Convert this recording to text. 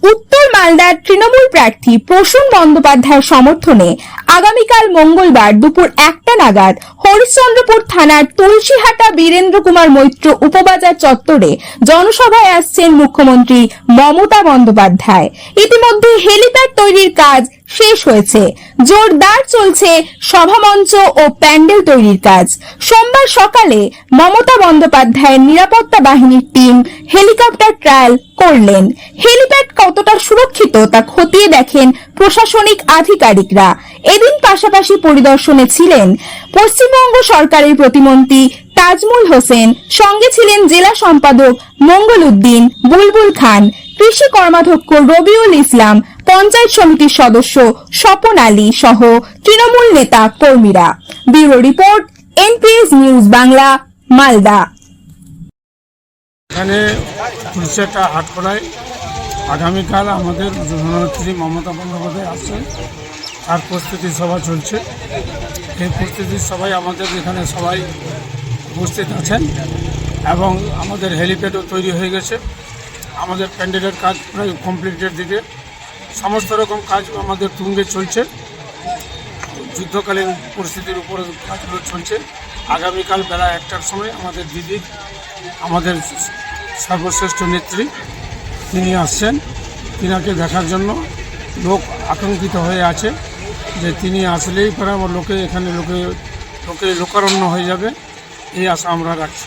我都。মালদার তৃণমূল প্রার্থী প্রসূন বন্দ্যোপাধ্যায়ের সমর্থনে আগামীকাল মঙ্গলবার দুপুর একটা নাগাদ হরিশ্চন্দ্রপুর থানার তুলসীহাটা বীরেন্দ্র কুমার মৈত্র উপবাজার চত্বরে জনসভায় আসছেন মুখ্যমন্ত্রী মমতা বন্দ্যোপাধ্যায়। ইতিমধ্যে হেলিপ্যাড তৈরির কাজ শেষ হয়েছে। জোরদার চলছে সভামঞ্চ ও প্যান্ডেল তৈরির কাজ। সোমবার সকালে মমতা বন্দ্যোপাধ্যায়ের নিরাপত্তা বাহিনীর টিম হেলিকপ্টার ট্রায়াল করলেন। হেলিপ্যাড কতটা সুরক্ষিত তা খতিয়ে দেখেন প্রশাসনিক আধিকারিকরা। এদিন পাশাপাশি পরিদর্শনে ছিলেন পশ্চিমবঙ্গ সরকারের প্রতিমন্ত্রী তাজমুল হোসেন, সঙ্গে ছিলেন জেলা সম্পাদক মঙ্গল উদ্দিন, বুলবুল খান, কৃষি কর্মাধ্যক্ষ রবিউল ইসলাম, পঞ্চায়েত সমিতির সদস্য স্বপন আলী সহ তৃণমূল নেতা কর্মীরা। Bureau report, NPS news Bangla, Malda. এখানে হাটকড়ায় আগামীকাল আমাদের জননেত্রী মমতা বন্দ্যোপাধ্যায় আসছেন। তার প্রস্তুতি সভা চলছে। এই প্রস্তুতি সবাই আমাদের এখানে সবাই উপস্থিত আছেন এবং আমাদের হেলিপ্যাডও তৈরি হয়ে গেছে। আমাদের প্যান্ডেলের কাজ প্রায় কমপ্লিটের দিকে। সমস্ত রকম কাজ আমাদের তুঙ্গে চলছে। যুদ্ধকালীন পরিস্থিতির উপরে কাজগুলো চলছে। আগামীকাল বেলা একটার সময় আমাদের দিদি, আমাদের সর্বশ্রেষ্ঠ নেত্রী তিনি আসছেন। তিনাকে দেখার জন্য লোক আতঙ্কিত হয়ে আছে যে তিনি আসলেই পরে আমার লোকে এখানে লোকে লোকে লোকারণ্য হয়ে যাবে। এই আশা আমরা রাখছি।